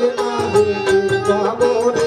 না যেতে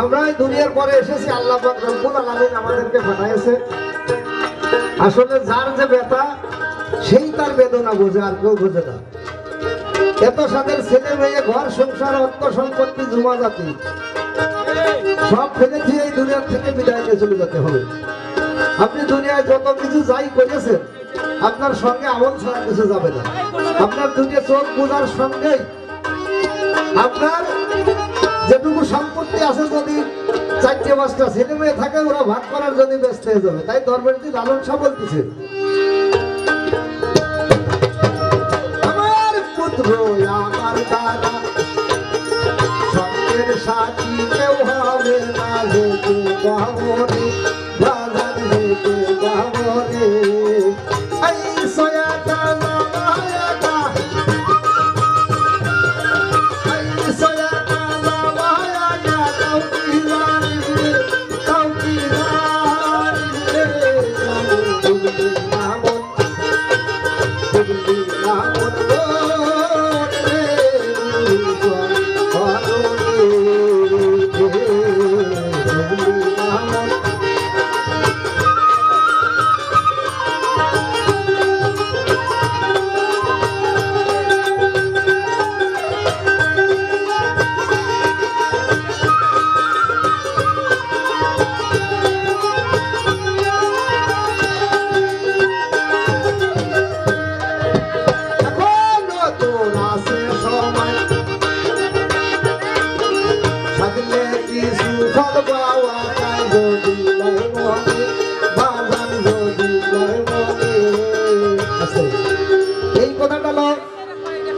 আমরা দুনিয়ার পরে এসেছি, আল্লাহ রব্বুল আলামিন আমাদেরকে পাঠাইছে। আসলে যার যে ব্যথা, সেই তার বেদনা বোঝে আর কেউ বোঝে না। এত সাদের ছেলে মেয়ে, ঘর, সংসার, অর্থ সম্পত্তি, জমা জাতি, সব ফেলে দিয়ে এই দুনিয়ার থেকে বিদায় নিয়ে চলে যেতে হবে। আপনি দুনিয়ায় যত কিছু যাই করেছেন, আপনার সঙ্গে আমল ছাড়া কিছু যাবে না। আপনার দুনিয়া চোখ বোঝার সঙ্গেই আপনার যেটুকু সম্পত্তি আছে যদি চারটে পাঁচটা ছেলে মেয়ে থাকে, ওরা ভাগ করার জন্য ব্যস্ত হয়ে যাবে। তাই দরবারটি লালন শাহ বলতেছে আমার পুত্র আমার দাদা সঙ্গের সাথী কেউ হবে না যেতে বাবরে বাজার যেতে বাবরে মন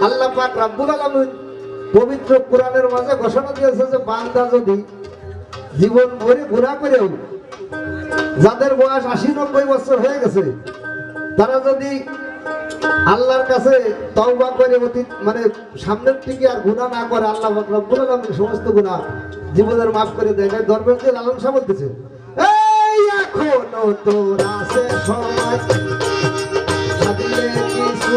আল্লাহ পাক রাব্বুল আলামিন পবিত্র কোরআনের মাঝে ঘোষণা দিয়েছে যে বান্দা যদি জীবন ভরে ঘোরা করেও যাদের বয়স আশি নব্বই বছর হয়ে গেছে, তারা যদি আল্লাহর কাছে তওবা করে অতীত মানে সামনের থেকে আর গুনাহ না করে আল্লাহ রব্বুল আলামিন সমস্ত গুনাহ জীবনের মাফ করে দেয় দরবার দিয়ে লালন শাহ বলতেছে এখনও সময়। কিছু